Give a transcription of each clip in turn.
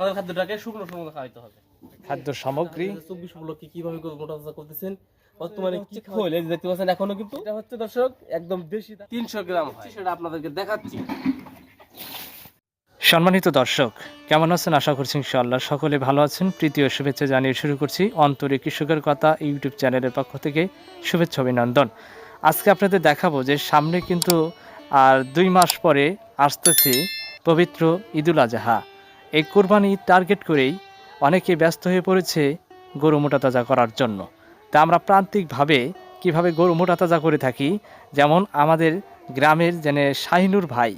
আমাদের খাদ্যটাকে শুকনো শুকনো খাওয়াইতে হবে। খাদ্য সামগ্রী। চব্বিশ উপলক্ষে কীভাবে মোটা তাজা করতেছেন? বর্তমানে কি খোল দেখতে পাচ্ছেন এখনও কিন্তু? এটা হচ্ছে দর্শক একদম দেশি তিনশো গ্রাম হয়। সেটা আপনাদেরকে দেখাচ্ছি। সম্মানিত দর্শক কেমন আছেন? আশা করছি ইনশাআল্লাহ সকলে ভালো আছেন। প্রীতি ও শুভেচ্ছা জানিয়ে শুরু করছি অন্তরে কৃষকের কথা ইউটিউব চ্যানেলের পক্ষ থেকে শুভেচ্ছা অভিনন্দন। আজকে আপনাদের দেখাবো যে সামনে কিন্তু আর দুই মাস পরে আসতেছে পবিত্র ঈদুল আজহা। এই কোরবানি টার্গেট করেই অনেকে ব্যস্ত হয়ে পড়েছে গরু মোটা তাজা করার জন্য। তা আমরা প্রান্তিকভাবে কীভাবে গরু মোটা তাজা করে থাকি, যেমন আমাদের গ্রামের জেনে শাহিনুর ভাই,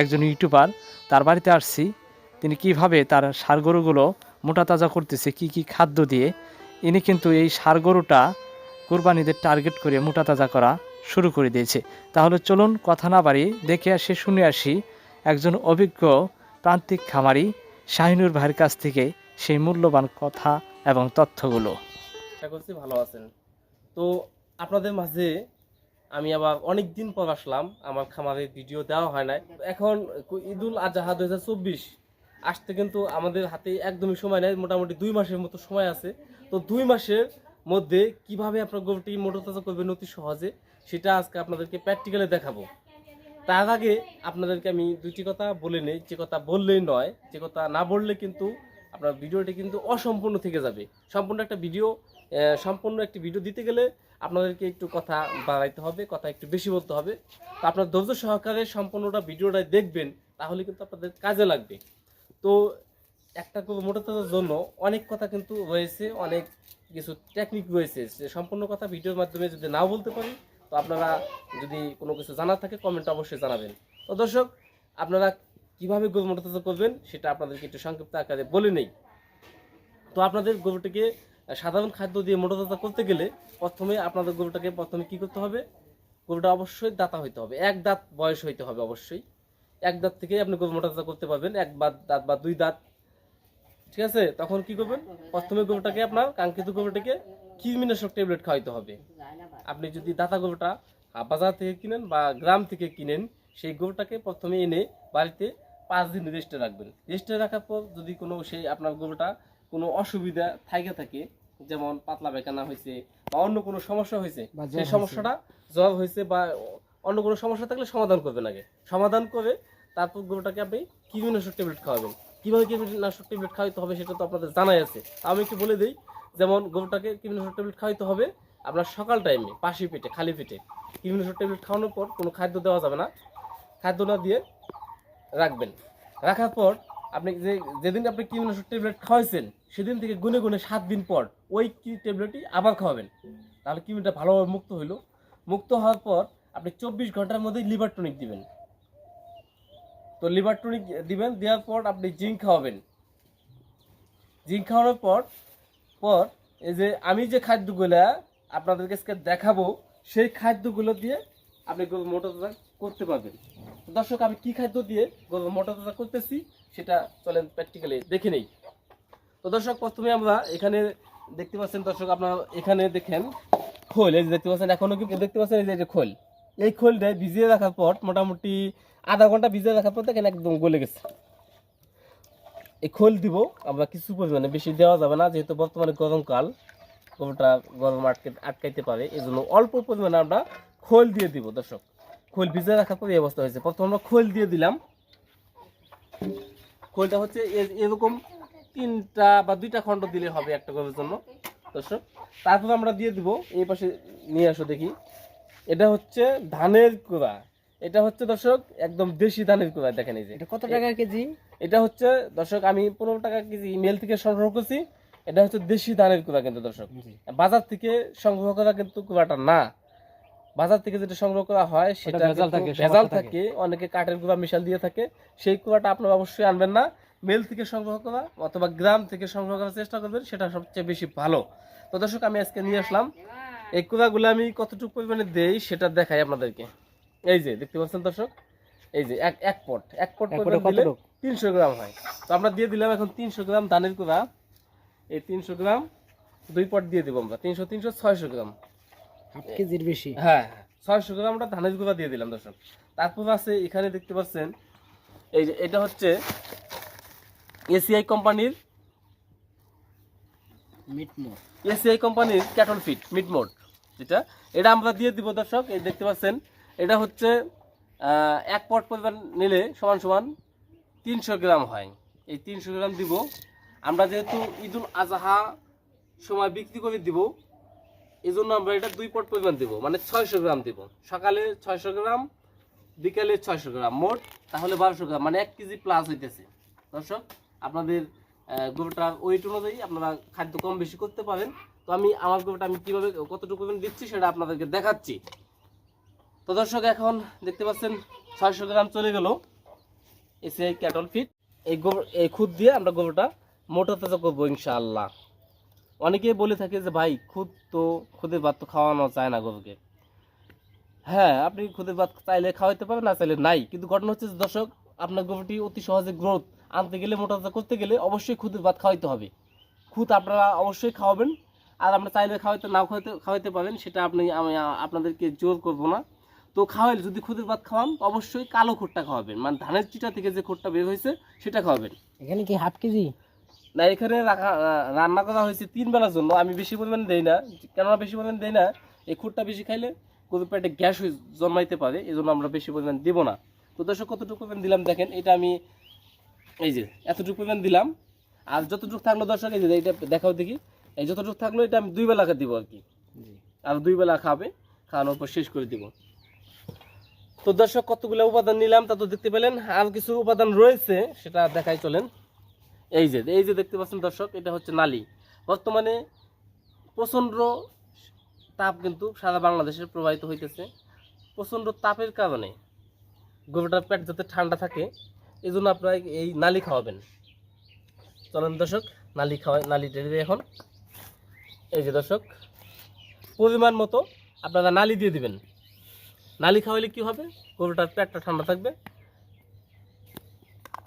একজন ইউটিউবার, তার বাড়িতে আসছি। তিনি কীভাবে তার ষাড় গরুগুলো মোটা তাজা করতেছে, কি কি খাদ্য দিয়ে, ইনি কিন্তু এই ষাড় গরুটা কোরবানিদের টার্গেট করে মোটা তাজা করা শুরু করে দিয়েছে। তাহলে চলুন কথা না বাড়ি দেখে আসি, শুনে আসি, একজন অভিজ্ঞ প্রান্তিক খামারি শাহিনুর ভাইয়ের কাছ থেকে সেই মূল্যবান কথা এবং তথ্যগুলো। আশা করছি ভালো আছেন। তো আপনাদের মাঝে আমি আবার অনেক দিন পর আসলাম। আমার খামারে ভিডিও দেওয়া হয় নাই। এখন ঈদুল আজহা দু হাজার চব্বিশ আসতে কিন্তু আমাদের হাতে একদমই সময় নেই। মোটামুটি দুই মাসের মতো সময় আছে। তো দুই মাসের মধ্যে কীভাবে আপনার গরুটি মোটর তাজা করবেন অতি সহজে, সেটা আজকে আপনাদেরকে প্র্যাকটিক্যালি দেখাবো। তার আগে আপনাদেরকে আমি দুটি কথা বলে নেই, যে কথা বললেই নয়, যে কথা না বললে কিন্তু আপনার ভিডিওটি কিন্তু অসম্পূর্ণ থেকে যাবে। সম্পূর্ণ একটা ভিডিও সম্পূর্ণ একটি ভিডিও দিতে গেলে আপনাদেরকে একটু কথা বাড়াইতে হবে, কথা একটু বেশি বলতে হবে। তো আপনার ধৈর্য সহকারে সম্পূর্ণটা ভিডিওটা দেখবেন, তাহলে কিন্তু আপনাদের কাজে লাগবে। তো একটা মোটর তাজার জন্য অনেক কথা কিন্তু রয়েছে, অনেক কিছু টেকনিক রয়েছে সম্পূর্ণ কথা ভিডিওর মাধ্যমে যদি নাও বলতে পারি তো আপনারা যদি কোনো কিছু জানার থাকে কমেন্ট অবশ্যই জানাবেন। তো দর্শক, আপনারা কীভাবে গরু মোটর তাজা করবেন সেটা আপনাদেরকে একটু সংক্ষিপ্ত আকারে বলে নেই। তো আপনাদের গরুটিকে সাধারণ খাদ্য দিয়ে মোটাতাজা করতে গেলে প্রথমে আপনাদের গরুটাকে প্রথমে কি করতে হবে? গরুটা অবশ্যই দাতা হইতে হবে। এক দাঁত বয়স হইতে হবে অবশ্যই। এক দাঁত থেকে আপনি গরু মোটাতাজা করতে পারবেন। এক বা দাঁত বা দুই দাঁত। ঠিক আছে? তখন কি করবেন? প্রথমে গরুটাকে আপনার কাঙ্ক্ষিত গরুটাকে কৃমিনাশক ট্যাবলেট খাওয়াইতে হবে। আপনি যদি দাতা আহ, বাজার থেকে কিনেন বা গ্রাম থেকে কিনেন সেই গরুটাকে প্রথমে এনে বাড়িতে পাঁচ দিন রেস্টে রাখবেন। রেস্টে রাখার পর যদি কোনো সেই আপনার গরুটা কোনো অসুবিধা থাকে থাকে যেমন পাতলা বেকানা হয়েছে বা অন্য কোনো সমস্যা হয়েছে সেই সমস্যাটা জ্বর হয়েছে বা অন্য কোনো সমস্যা থাকলে সমাধান করবেন আগে। সমাধান করে তারপর গরুটাকে আপনি কৃমিনাশক ট্যাবলেট খাওয়াবেন। কীভাবে কৃমিনাশক ট্যাবলেট খাওয়াইতে হবে সেটা তো আপনাদের জানাই আছে। আমি একটু বলে দিই যেমন গরুটাকে কৃমিনাশক ট্যাবলেট খাওয়াইতে হবে, আপনার সকাল টাইমে পাশি পেটে, খালি পেটে। কৃমিনাশক ট্যাবলেট খাওয়ানোর পর কোনো খাদ্য দেওয়া যাবে না। খাদ্য না দিয়ে রাখবেন। রাখার পর আপনি যে, যেদিন আপনি কৃমিনাশক ট্যাবলেট খাওয়াইছেন, সেদিন থেকে গুনে গুনে সাত দিন পর ওই কি ট্যাবলেটই আবার খাওয়াবেন। তাহলে কৃমিটা ভালোভাবে মুক্ত হইল। মুক্ত হওয়ার পর আপনি চব্বিশ ঘণ্টার মধ্যেই লিভার টনিক দিবেন। তো লিভার টনিক দিবেন, দেওয়ার পর আপনি জিঙ্ক খাওয়াবেন। জিঙ্ক খাওয়ানোর পর পর এই যে আমি যে খাদ্যগুলা আপনাদের কাছে দেখাবো, সেই খাদ্যগুলো দিয়ে আপনি গরু মোটর তাজা করতে পারবেন। দর্শক, আমি কি খাদ্য দিয়ে গরু মোটর তাজা করতেছি সেটা চলেন প্র্যাকটিক্যালি দেখে নেই। তো দর্শক, প্রথমে আমরা এখানে দেখতে পাচ্ছেন দর্শক, আপনারা এখানে দেখেন খোল। এই যে দেখতে পাচ্ছেন এখনও কিন্তু দেখতে পাচ্ছেন এই যে- খোল। এই খোলটা ভিজিয়ে রাখার পর মোটামুটি আধা ঘণ্টা ভিজিয়ে রাখার পর দেখেন একদম গলে গেছে। এই খোল দিব, আমরা কিছু পরিমাণে বেশি দেওয়া যাবে না, যেহেতু বর্তমানে গরমকাল গরুটা গরম আটকে আটকাইতে পারে এই জন্য অল্প পরিমাণে আমরা খোল দিয়ে দিব, দর্শক। খোল ভিজে রাখার পর এই অবস্থা হয়েছে। প্রথমে আমরা খোল দিয়ে দিলাম। খোলটা হচ্ছে এরকম তিনটা বা দুইটা খণ্ড দিলে হবে একটা গরুর জন্য, দর্শক। তারপর আমরা দিয়ে দিব, এই পাশে নিয়ে আসো দেখি। এটা হচ্ছে ধানের কুড়া। এটা হচ্ছে দর্শক একদম দেশি ধানের কুড়া দেখেন এই যে। এটা কত টাকা কেজি? এটা হচ্ছে দর্শক আমি পনেরো টাকা কেজি মেল থেকে সংগ্রহ করছি। এটা হচ্ছে দেশি ধানের কুড়া কিন্তু দর্শক। বাজার থেকে সংগ্রহ করা কিন্তু কুড়াটা না। বাজার থেকে যেটা সংগ্রহ করা হয় সেটা ভেজাল থাকে, অনেকে কাঠের গুঁড়া মিশাল দিয়ে থাকে। সেই কুড়াটা আপনারা অবশ্যই আনবেন না। মেল থেকে সংগ্রহ করা অথবা গ্রাম থেকে সংগ্রহ করার চেষ্টা করবেন সেটা সবচেয়ে বেশি ভালো। তো দর্শক আমি আজকে নিয়ে আসলাম। এই কুড়াগুলো আমি কতটুকু পরিমাণে দেই সেটা দেখাই আপনাদেরকে। এই যে দেখতে পাচ্ছেন দর্শক? এই যে এক এক পট। এক পট দিলে? তিনশো গ্রাম হয়। তো আমরা দিয়ে দিলাম এখন তিনশো গ্রাম ধানের কুড়া এই তিনশো গ্রাম দুই পট দিয়ে দিব আমরা। তিনশো তিনশো ছয়শো গ্রাম। হাফ কেজির বেশি। হ্যাঁ ছয়শো গ্রাম আমরা ধানের গুঁড়া দিয়ে দিলাম দর্শক। তারপর আছে এখানে দেখতে পাচ্ছেন এই যে এটা হচ্ছে এসিআই কোম্পানির মিটমোর এসিআই কোম্পানির ক্যাটল ফিট মিড মোড যেটা। এটা আমরা দিয়ে দিব দর্শক এই দেখতে পাচ্ছেন এটা হচ্ছে এক পট পরিমাণ নিলে সমান সমান তিনশো গ্রাম হয়। এই তিনশো গ্রাম দিব। আমরা যেহেতু ঈদুল আজহা সময় বিক্রি করে দিব এই জন্য আমরা এটা দুই পট পরিমাণ দিব মানে ছয়শো গ্রাম দিব। সকালে ছয়শো গ্রাম, বিকালে ছয়শো গ্রাম। মোট তাহলে বারোশো গ্রাম মানে এক কেজি প্লাস হইতেছে। দর্শক, আপনাদের গরুটার ওয়েট অনুযায়ী আপনারা খাদ্য কম বেশি করতে পারেন। তো আমি, আমার গরুটা আমি কীভাবে, কতটুকু দিচ্ছি সেটা আপনাদেরকে দেখাচ্ছি। তো দর্শক, এখন দেখতে পাচ্ছেন ছয়শো গ্রাম চলে গেল এসে ক্যাটল ফিট। এই গোবর, এই খুদ দিয়ে আমরা গোবরটা মোটা তাজা করব ইনশাআল্লাহ। অনেকে বলে থাকে যে, ভাই, খুদ তো, খুদের ভাত তো খাওয়ানো যায় না গরুকে হ্যাঁ আপনি খুদের ভাত চাইলে খাওয়াইতে পারেন, না চাইলে নাই। কিন্তু ঘটনা হচ্ছে দর্শক, আপনার গরুটি অতি সহজে গ্রোথ আনতে গেলে, মোটা তাজা করতে গেলে অবশ্যই খুদের ভাত খাওয়াইতে হবে। খুদ আপনারা অবশ্যই খাওয়াবেন, আর আমরা চাইলে খাওয়াইতে নাও খাওয়াইতে খাওয়াইতে পারেন, সেটা আপনি, আমি আপনাদেরকে জোর করব না। তো খাওয়াইলে যদি খুদের ভাত খাওয়ান অবশ্যই কালো খুঁটটা খাওয়াবেন। মানে ধানের চিটা থেকে যে খুঁটটা বের হয়েছে সেটা খাওয়াবেন। এখানে কি হাফ কেজি? না এখানে রাখা রান্না করা হয়েছে তিন বেলার জন্য। আমি বেশি পরিমাণে দেই না। কেননা বেশি পরিমাণে দেই না এই খুঁটটা বেশি খাইলে গরুর পেটে গ্যাস হয়ে জন্মাইতে পারে এই জন্য আমরা বেশি পরিমাণ দিব না। তো দর্শক কতটুকু পরিমাণ দিলাম দেখেন এটা আমি এই যে এতটুকু পরিমাণ দিলাম। আর যতটুকু থাকল দর্শক এই যে এটা দেখাও দেখি। এই যতটুকু থাকল এটা আমি দুই বেলা দিব আর কি। আর দুই বেলা খাবে খাওয়ানোর পর শেষ করে দিব। তো দর্শক, কতগুলো উপাদান নিলাম তা তো দেখতে পেলেন। আর কিছু উপাদান রয়েছে, সেটা দেখাই চলেন। এই যে এই যে দেখতে পাচ্ছেন দর্শক, এটা হচ্ছে নালি। বর্তমানে প্রচণ্ড তাপ কিন্তু সারা বাংলাদেশে প্রবাহিত হইতেছে। প্রচণ্ড তাপের কারণে গরুটার পেট যাতে ঠান্ডা থাকে এই জন্য আপনারা এই নালি খাওয়াবেন। চলেন দর্শক, নালি খাওয়াই নালি টেনে এখন। এই যে দর্শক, পরিমাণ মতো আপনারা নালি দিয়ে দিবেন। নালি খাওয়াইলে কি হবে? গরুটার পেটটা ঠান্ডা থাকবে।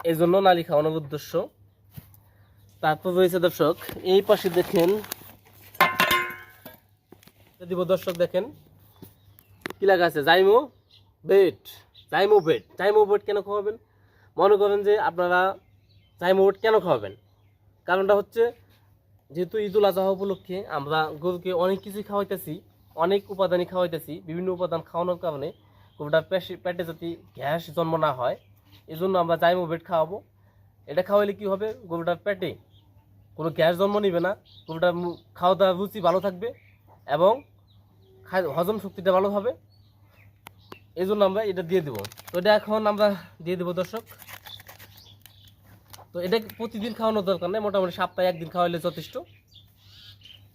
এই জন্য নালি খাওয়ানোর উদ্দেশ্য। তারপর রয়েছে দর্শক, এই পাশে দেখেন দিব দর্শক দেখেন, কি লাগা আছে? জাইমো বেড জাইমো বেড। জাইমো বেড কেন খাওয়াবেন? মনে করেন যে আপনারা জাইমো বেড কেন খাওয়াবেন? কারণটা হচ্ছে, যেহেতু ঈদুল আজহা উপলক্ষে আমরা গরুকে অনেক কিছুই খাওয়াইতেছি অনেক উপাদানই খাওয়াইতেছি, বিভিন্ন উপাদান খাওয়ানোর কারণে গরুটার পেটে যদি গ্যাস জন্ম না হয় এই জন্য আমরা জাইমো বেড খাওয়াবো। এটা খাওয়াইলে কি হবে? গরুটার পেটে কোনো গ্যাস জন্ম নিবে না গরুটার খাওয়া দাওয়ার রুচি ভালো থাকবে এবং হজম শক্তিটা ভালো হবে। এই জন্য আমরা এটা দিয়ে দেবো। তো এটা এখন আমরা দিয়ে দেবো দর্শক। তো এটা প্রতিদিন খাওয়ানোর দরকার নেই, মোটামুটি সপ্তাহে একদিন খাওয়াইলে যথেষ্ট।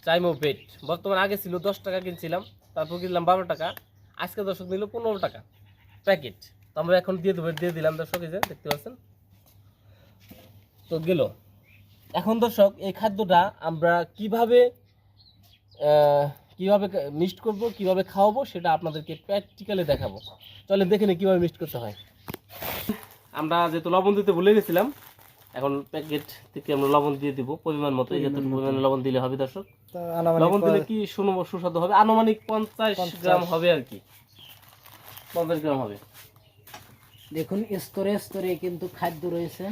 চাইমো পেট বর্তমানে আগে ছিল দশ টাকা কিনছিলাম, তারপর কিনলাম বারো টাকা। আজকে দর্শক নিল পনেরো টাকা প্যাকেট। তো আমরা এখন দিয়ে দেবো, দিয়ে দিলাম দর্শক, এই যে দেখতে পাচ্ছেন। তো গেল। এখন দর্শক, এই খাদ্যটা আমরা কীভাবে কীভাবে মিক্সড করব, কীভাবে খাওয়াবো, সেটা আপনাদেরকে প্র্যাকটিক্যালি দেখাবো। চলে দেখে নিই কীভাবে মিক্সড করতে হয়। আমরা যেহেতু লবণ দিতে ভুলে গেছিলাম এখন প্যাকেট থেকে আমরা লবণ দিয়ে দিব পরিমাণ মতো এই যতটুকু পরিমাণে লবণ দিলে হবে দর্শক। লবণ দিলে কি সুনো সুস্বাদু হবে? আনুমানিক পঞ্চাশ। গ্রাম হবে আর কি। পঞ্চাশ গ্রাম হবে। দেখুন স্তরে স্তরে কিন্তু খাদ্য রয়েছে।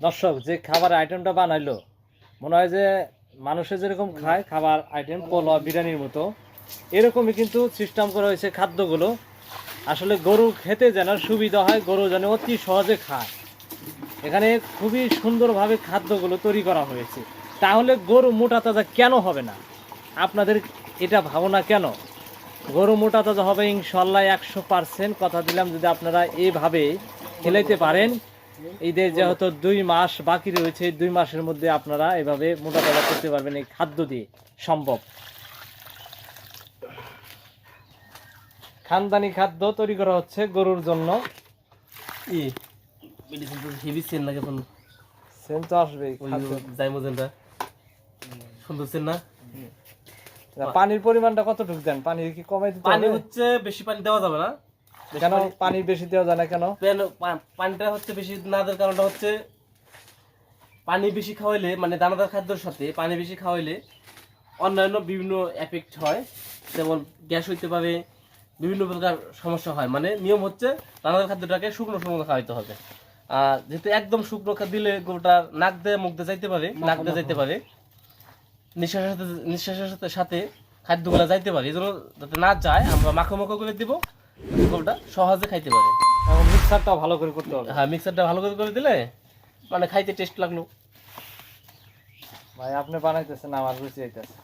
দর্শক যে খাবার আইটেমটা বানাইলো মনে হয় যে মানুষে যেরকম খায় খাবার আইটেম পোলা বিরিয়ানির মতো এরকমই কিন্তু সিস্টেম করা হয়েছে খাদ্যগুলো। আসলে গরু খেতে যেন সুবিধা হয়, গরু যেন অতি সহজে খায়। এখানে খুবই সুন্দরভাবে খাদ্যগুলো তৈরি করা হয়েছে। তাহলে গরু মোটা তাজা কেন হবে না? আপনাদের এটা ভাবনা কেন? গরু মোটা তাজা হবে ইনশাল্লাহ একশো পার্সেন্ট কথা দিলাম, যদি আপনারা এইভাবে খেলাইতে পারেন। ঈদের যেহেতু দুই মাস বাকি রয়েছে, দুই মাসের মধ্যে আপনারা এভাবে মোটা তাজা করতে পারবেন এই খাদ্য দিয়ে, সম্ভব। খানদানি খাদ্য তৈরি করা হচ্ছে গরুর জন্য। ই মেডিসিন তো হেভি সেল লাগে এখন সেন্ট তো আসবে জাইমোজেনটা সুন্দর সেল না? পানির পরিমাণটা কতটুকু দেন? পানি কি কমাই দিতে পানি হচ্ছে বেশি পানি দেওয়া যাবে না। কেন? পানি বেশি দেওয়া যায় না কেন? পানিটা হচ্ছে বেশি না দেওয়ার কারণটা হচ্ছে পানি বেশি খাওয়াইলে মানে দানাদার খাদ্যের সাথে পানি বেশি খাওয়াইলে অন্যান্য বিভিন্ন এফেক্ট হয়। যেমন গ্যাস হইতে পারে বিভিন্ন প্রকার সমস্যা হয়। মানে নিয়ম হচ্ছে দানাদার খাদ্যটাকে শুকনো শুকনো খাওয়াইতে হবে। আর যেহেতু একদম শুকনো দিলে গরুটা নাক দিয়ে মুখ দিয়ে যাইতে পারে নাক দিয়ে যাইতে পারে নিঃশ্বাসের সাথে নিঃশ্বাসের সাথে সাথে খাদ্যগুলো যাইতে পারে। এই জন্য যাতে না যায় আমরা মাখো মাখো করে দিব গরুটা সহজে খাইতে পারে। মিক্সারটাও ভালো করে করতে হবে। হ্যাঁ মিক্সারটা ভালো করে করে দিলে মানে খাইতে টেস্ট লাগল। ভাই আপনি বানাইতেছেন আমার রুচি হইতেছে।